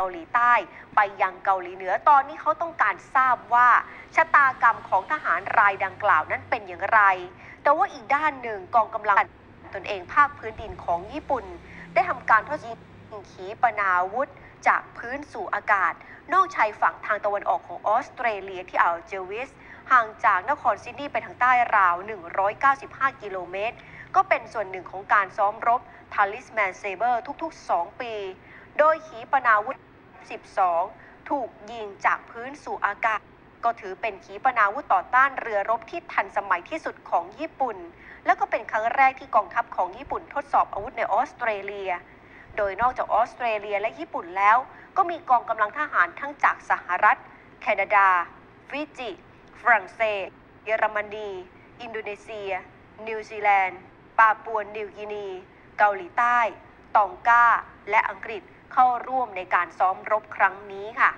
เกาหลีใต้ไปยังเกาหลีเหนือตอนนี้เขาต้องการทราบว่า ชะตากรรมของทหารรายดังกล่าวนั้นเป็นอย่างไร แต่ว่าอีกด้านหนึ่งกองกำลังตนเองภาคพื้นดินของญี่ปุ่น ได้ทำการทดสอบยิงขีปนาวุธ จากพื้นสู่อากาศ นอกชายฝั่งทางตะวันออกของออสเตรเลียที่อ่าวเจวิส ห่างจากนครซิดนีย์ไปทางใต้ราว 195 กิโลเมตร ก็เป็นส่วนหนึ่งของการซ้อมรบทาลิสแมนเซเบอร์ทุกๆ 2 ปี โดยขีปนาวุธ 12 ถูกยิงจากพื้นสู่อากาศ ก็ถือเป็นขีปนาวุธต่อต้านเรือรบที่ทันสมัยที่สุดของญี่ปุ่น และก็เป็นครั้งแรกที่กองทัพของญี่ปุ่นทดสอบอาวุธในออสเตรเลีย โดยนอกจากออสเตรเลียและญี่ปุ่นแล้ว ก็มีกองกำลังทหารทั้งจากสหรัฐ แคนาดา ฟิจิ ฝรั่งเศส เยอรมนี อินโดนีเซีย นิวซีแลนด์ ปาปัวนิวกินี เกาหลีใต้ ตองกา และอังกฤษเข้าร่วมในการซ้อมรบครั้งนี้ค่ะ